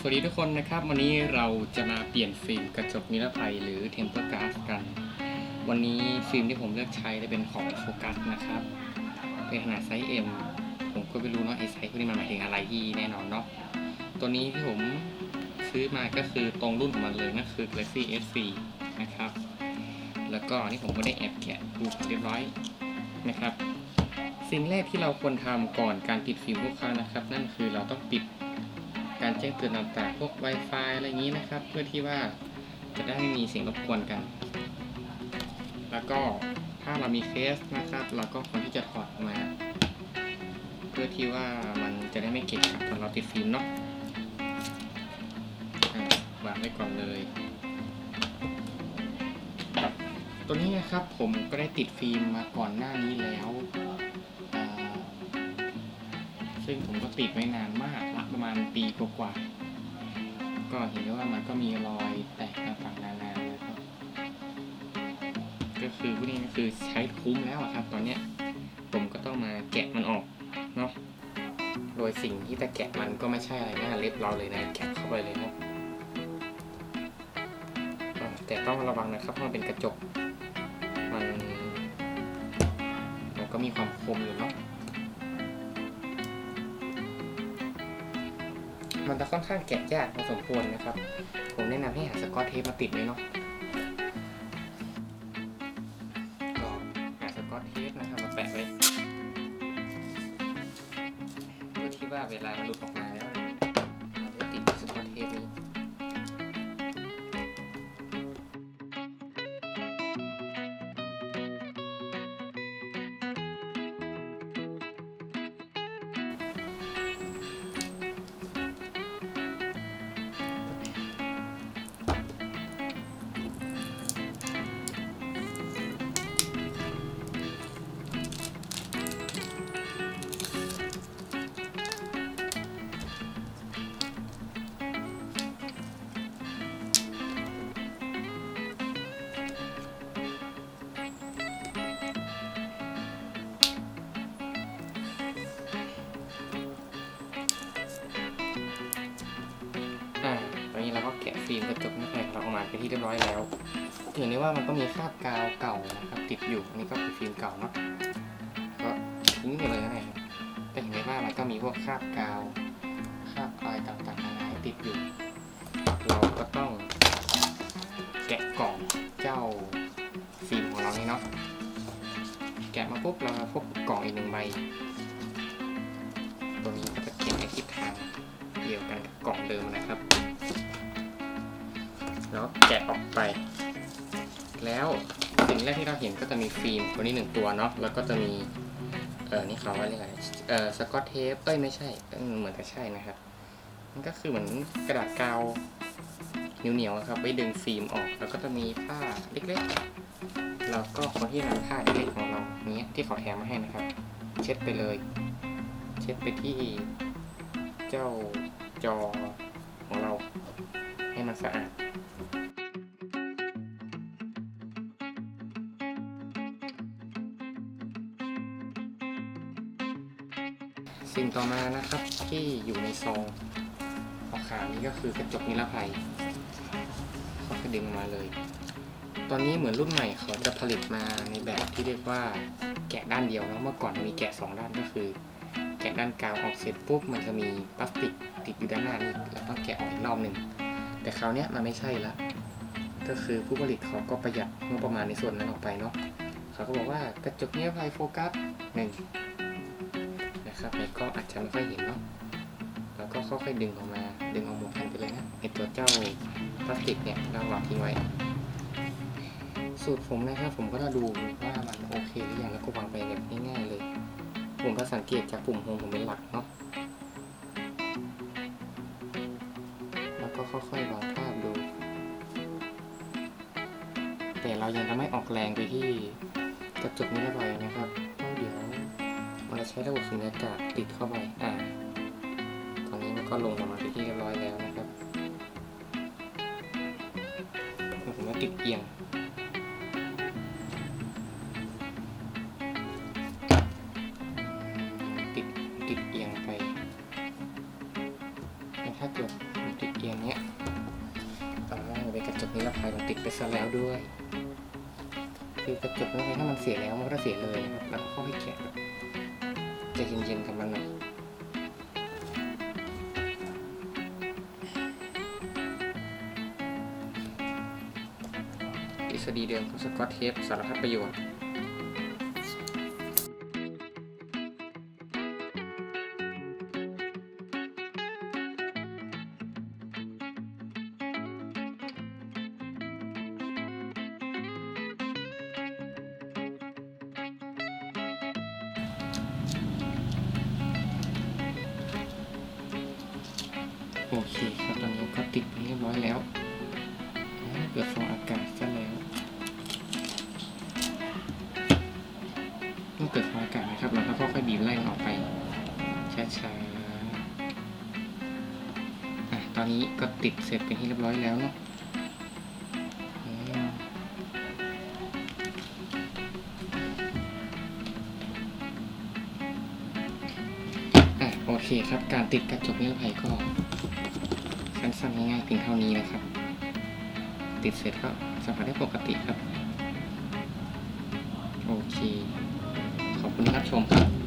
สวัสดีทุกคนนะครับ วันนี้เราจะมาเปลี่ยนฟิล์มกระจกนิรภัยหรือ Temper Glass กัน วันนี้ฟิล์มที่ผมเลือกใช้จะเป็นของโฟกัสนะครับ เป็นขนาดไซส์ M ผมก็ไม่รู้เนาะไอไซส์พวกนี้มันหมายถึงอะไรที่แน่นอนเนาะตัวนี้ที่ผมซื้อมาก็คือตรงรุ่นของมันเลยนั่นคือ Galaxy S4 นะครับ แล้วก็นี่ผมก็ได้แอบแกะดูเรียบร้อยนะครับ สิ่งแรกที่เราควรทำก่อนการติดฟิล์มลูกค้านะครับ นั่นคือเราต้องปิด การแจ้งเตือนต่างๆ พวก Wi-Fi อะไรอย่างนี้นะครับ เพื่อที่ว่าจะได้ไม่มีเสียงรบกวนกัน แล้วก็ถ้าเรามีเคสนะครับ เราก็ควรที่จะถอดมา เพื่อที่ว่ามันจะได้ไม่เกะกะตอนเราติดฟิล์มเนาะอะวางไว้ก่อนเลย ตัวนี้นะครับผมก็ได้ติดฟิล์มมาก่อนหน้านี้แล้ว ซึ่งผมก็ติดไว้นานมากละ ประมาณปีกว่าๆก็เห็นได้ว่ามันก็มีรอยแตกต่างๆนานานะครับก็คือพวกนี้ก็คือใช้คุ้มแล้วครับ ตอนเนี้ยผมก็ต้องมาแกะมันออกเนาะโดยสิ่งที่จะแกะมันก็ไม่ใช่อะไรนะเล็บเราเลยนะแกะเข้าไปเลยนะแต่ต้องระวังนะครับเพราะมันเป็นกระจกมันมันก็มีความคมอยู่เนาะ มันจะค่อนข้างแกะยากพอสมควรนะครับ ผมแนะนำให้หาสกอตเทปมาติดไว้เนาะก็หาสกอตเทปนะครับมาแปะไว้เพื่อที่ว่าเวลามันหลุดออกมาแล้ว เป็นที่เรียบร้อยแล้วเห็นได้ว่ามันก็มีคราบกาวเก่านะครับติดอยู่อันนี้ก็คือฟิล์มเก่าเนาะก็ทิ้งไปเลยนะครับแต่เห็นได้ว่ามันก็มีพวกคราบกาวคราบอะไรต่างๆนานาติดอยู่ เราก็ต้องแกะกล่องเจ้าฟิล์มของเรานี่เนาะแกะมาปุ๊บเรามาพบกล่องอีกหนึ่งใบตัวนี้ก็จะเขียนในทิศทางเดียวกันกับกล่องเดิมนะครับ แล้วแกะออกไป แล้วสิ่งแรกที่เราเห็นก็จะมีฟิล์มตัวนี้หนึ่งตัวเนาะแล้วก็จะมีเออนี่เขาว่าเรียกอะไรเออสกอตเทปเอ้ยไม่ใช่เหมือนจะใช่นะครับมันก็คือเหมือนกระดาษกาวเหนียวๆอะครับไว้ดึงฟิล์มออก แล้วก็จะมีผ้าเล็กๆแล้วก็คนที่นำผ้าเล็กๆของเราเนี้ยที่เขาแถมมาให้นะครับ เช็ดไปเลย เช็ดไปที่เจ้าจอของเราให้มันสะอาด สิ่งต่อมานะครับที่อยู่ในซองขาวๆนี้ก็คือกระจกนิรภัยเขาจะดึงมาเลย ตอนนี้เหมือนรุ่นใหม่เขาจะผลิตมาในแบบที่เรียกว่าแกะด้านเดียวแล้วเมื่อก่อนมีแกะสองด้านก็คือ แกะด้านกาวออกเสร็จปุ๊บมันจะมีพลาสติกติดอยู่ด้านหน้านี่เราต้องแกะออกอีกรอบหนึ่งแต่คราวเนี้ยมันไม่ใช่ละก็คือผู้ผลิตเขาก็ประหยัดงบประมาณในส่วนนั้นออกไปเนาะเขาก็บอกว่ากระจกนิรภัยโฟกัสหนึ่ง นะครับในกล้องอาจจะไม่ค่อยเห็นเนาะแล้วก็ค่อยๆดึงออกมาดึงออกหมดแผ่นไปเลยนะไอตัวเจ้าพลาสติกเนี่ยเราวางทิ้งไว้ สูตรผมนะครับผมก็จะดูว่ามันโอเคหรือยังแล้วก็วางไปแบบง่ายๆเลย ผมก็สังเกตจากปุ่มโฮมผมเป็นหลักเนาะแล้วก็ค่อยๆวางภาพดู แต่เรายังจะไม่ออกแรงไปที่กระจกนิรภัยนะครับ ช้ระบบสุญญากาศติดเข้าไป อ่า ตอนนี้มันก็ลงออกมาเป็นที่เรียบร้อยแล้วนะครับผมว่าติดเอียง ติดติดเอียงไปแต่ถ้าเกิดติดเอียงเนี้ยอ่าเป็นกระจกนิรภัยมันติดไปซะแล้วด้วย คือกระจกนิรภัยถ้ามันเสียแล้วมันก็จะเสียเลยนะครับ แล้วก็ค่อยแกะ ใจเย็นๆกับมันหน่อยทฤษฎีเดิมของสกอตเทปสารพัดประโยชน์ โอเคครับตอนนี้ก็ติดไปเรียบร้อยแล้วเกิดฟองอากาศซะแล้วเมื่อเกิดฟองอากาศนะครับเราก็ค่อยๆบีบไล่ออกไปช้าๆอะตอนนี้ก็ติดเสร็จเป็นที่เรียบร้อยแล้วเนาะ เคครับ การติดกระจกนิรภัยก็สั้นๆง่ายๆเพียงเท่านี้นะครับ ติดเสร็จก็สัมผัสได้ปกติครับ โอเค ขอบคุณที่รับชมครับ